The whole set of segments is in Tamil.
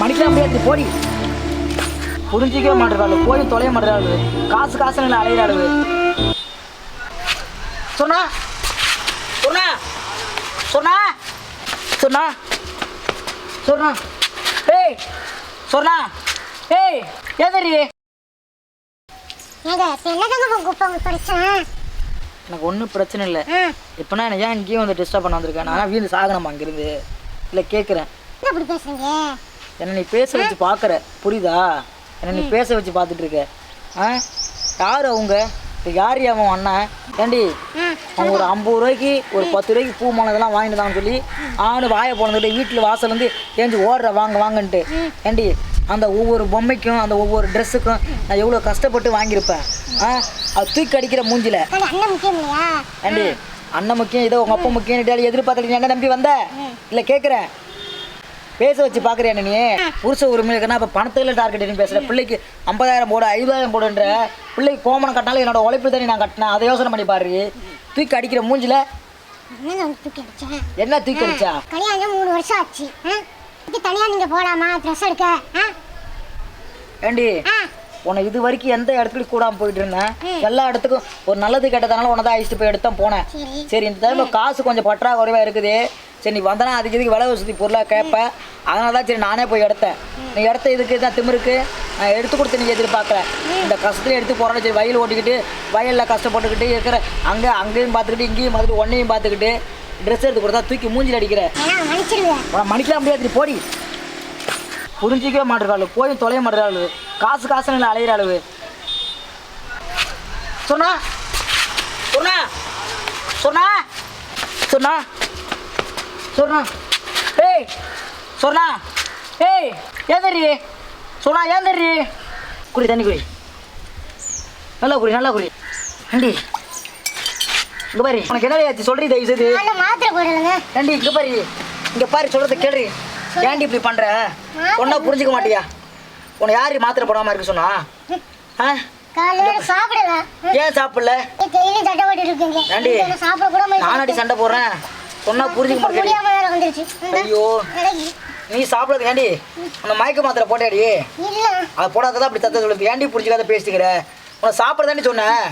மணிக்கெல்லாம் முடியாது போடி. புரிஞ்சிக்கவே மாட்டேறாள் போய் தொலைய மாட்டேறாள் காசு காசுன்னு அலையிறாள் சொன்னா? சொன்னா? சொன்னா? சொன்னா? சொன்னா? ஏய் சொன்னா? ஏய் பிரச்சனை? எனக்கு ஒன்றும் பிரச்சனை இல்லை. இப்போனா எனக்கு ஏன் இங்கேயும் வந்து டிஸ்டர்ப் பண்ண வந்திருக்கேன்? நான் வீந்து சாகணுமா அங்கேருந்து இல்லை கேட்குறேன் என்ன நீ பேச வச்சு பார்க்குற புரியுதா? என்னை நீ பேச வச்சு பார்த்துட்டு இருக்க. ஆ? யார் அவங்க? யார் அவன் அண்ணன் ஏண்டி அவன் ஒரு ஐம்பது ரூபாய்க்கு ஒரு பத்து ரூபாய்க்கு பூ மானதெல்லாம் வாங்கிட்டு சொல்லி ஆணு வாயை போனதுட்டு வீட்டில் வாசல்லேருந்து ஏஞ்சி ஓடுற வாங்க வாங்கன்ட்டு. ஏண்டி அந்த ஒவ்வொரு பொம்மைக்கும் அந்த ஒவ்வொரு ட்ரெஸ்ஸுக்கும் நான் எவ்வளோ கஷ்டப்பட்டு வாங்கியிருப்பேன். ஆ? அது தூக்கி அடிக்கிற மூஞ்சில. ஏண்டி அண்ணன் முக்கியம் இதோ உங்கள் அப்பா முக்கியம் எதிர்பார்த்துட்டு என்ன நம்பி வந்த? இல்லை கேட்குறேன் பேச வச்சு பார்க்குறியா நீ? புருஷ உரிமை இருக்குன்னா அப்போ பணத்தில் டார்கெட் நீ பேசுகிற பிள்ளைக்கு ஐம்பதாயிரம் போடு ஐம்பதாயிரம் போடுன்ற. பிள்ளைக்கு கோமணம் கட்டினாலும் என்னோட உழைப்பு தானே நான் கட்டினேன். அதை யோசனை பண்ணி பாரு. தூக்கி அடிக்கிற மூஞ்சில என்ன தூக்கி அடிச்சா? கல்யாணம் மூணு வருஷம் ஆச்சு. தனியா நீங்க போலாமா? ட்ரெஸ் எடுக்க? ஏண்டி உன்னை இது வரைக்கும் எந்த இடத்துலையும் கூடாம போயிட்டு இருந்தேன்? எல்லா இடத்துக்கும் ஒரு நல்லது கெட்டதுனால உன்னை தான் அழிச்சிட்டு போய் எடுத்தான் போனேன். சரி. இந்த டைம் காசு கொஞ்சம் பற்றாக்குறைவாக இருக்குது. சரி நீ வந்தனா அதுக்கு இதுக்கு விலை வசதி பொருளாக கேட்ப அதனால தான் சரி நானே போய் எடுத்தேன். நீ எடுத்த இதுக்கு தான் திமிருக்கு நான் எடுத்து கொடுத்து நீ எதிர்பார்க்கல. இந்த கஷ்டத்துல எடுத்து போகிறோம் சரி வயல் ஓட்டிக்கிட்டு வயலில் கஷ்டப்பட்டுக்கிட்டு இருக்கிற அங்கே அங்கேயும் பார்த்துக்கிட்டு இங்கேயும் பார்த்துட்டு ஒன்றையும் பார்த்துக்கிட்டு ட்ரெஸ் எடுத்து கொடுத்தா தூக்கி மூஞ்சில் அடிக்கிற. ஏன்னா மன்னிச்சிடுவேன் உன மணிக்கலாம் முடியாது நீ போடி. புரிஞ்சிக்கவே மாட்டேறாள் போய் தொலைய மாட்டேறாள் காசு காசுன்னு அலையிறாள் சொன்னா சொன்னா? சொன்னா? சொன்னா? சொன்னா. ஏய் சொன்னா. ஏய் ஏன் தெரி சொன்னா ஏன் தெரி குடி தண்ணி குடி. நல்லா குடி நல்லா குடி. ஏண்டி? இங்க பாரு உனக்கு என்ன ஆச்சு? சொல்றீ தயவு செய்து. மாத்திரை போடலைங்க ஏண்டி இங்க பாரு. இங்க பாரு சொல்றத கேள்றி ஏன்டி இப்படி பண்ற? ஒன்னா புரிஞ்சுக்க மாட்டியா? உன்னை யாரு மாத்திரை போடாம இருக்க சொன்னா? ஆ? ஏன் சாப்பிடல? சண்டை போடுறேன். சொன்னா புரிஞ்சுக்க மாட்டேன் ஐயோ. நீ சாப்பிடாத ஏண்டி உன்னை மயக்க மாத்திரை போட்டாடி. அதை போடாததான் அப்படி தத்த சொல்லுது. ஏன்டி புரிஞ்சுக்காத பேசிக்கிற? உன்னை சாப்பிட்றதாண்டி சொன்னேன்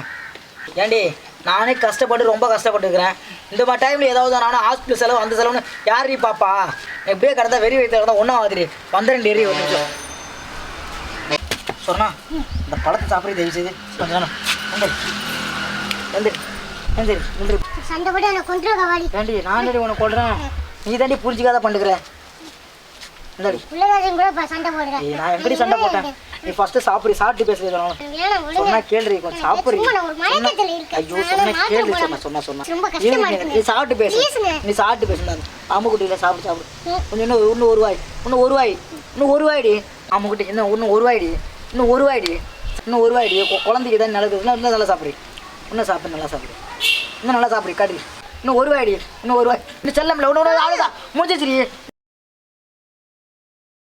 ஏண்டி நானே கஷ்டப்பட்டு ரொம்ப கஷ்டப்பட்டுருக்கிறேன். இந்த மாதிரி டைமில் ஏதாவது நானும் ஹாஸ்பிட்டல் செலவு அந்த செலவுன்னு யார் நீ பாப்பா எப்படியே கிடந்தா வெறி வைத்த கிடந்தா ஒன்றும் ஆகுது வந்துடுறேன் எரி ஒரு நிமிஷம். சொன்னா இந்த பழத்தை சாப்பிட தயவு செய்து கொஞ்சம் வந்துடு. வந்துடு. வந்துடு வந்துடு சண்டை போட்டு என்ன கொண்டு கவாடி ஏண்டி நான் உனக்கு கொள்றேன் நீ தாண்டி புரிஞ்சுக்காத பண்ணுகிற இந்தாடி. உள்ளதாச்சும் கூட இப்ப சண்டை போடுறேன் ஏய், நான் எப்படி சண்டை போட்டேன்? நீ ஃபர்ஸ்ட் சாப்பிடு சாப்பிட்டு ஒழுங்கா. சொன்னா கேள்றி கொஞ்சம் சாப்பிடு. ஐயோ சொன்ன கேள்வி. சொன்ன சொன்னா. சொன்னா நீ- சாப்பிட்டு பேசு. நீ சாப்பிட்டு பேசுனாரு அம்முக்குட்டியில சாப்பிடு சாப்பிடு. கொஞ்சம் இன்னும் இன்னும் ஒரு வாய். இன்னும் ஒரு வாய். இன்னும் ஒரு வாய்டி. அம்முக்குட்டி இன்னும் இன்னும் ஒரு வாய்டி. இன்னும் ஒரு வாய்டி. இன்னும் ஒரு வாய்டி. குழந்தைக்கு தான் நல்லது இன்னும் இன்னும் நல்லா சாப்பிடு. இன்னும் சாப்பிடு நல்லா சாப்பிடு. இன்னும் நல்லா சாப்பிடு காட்டு இன்னும் ஒரு வாய்டி இன்னும் ஒரு வாய். இன்னும் செல்லம்ல ஒன்று ஒன்று அவ்வளோதான் முடிஞ்சிச்சிரி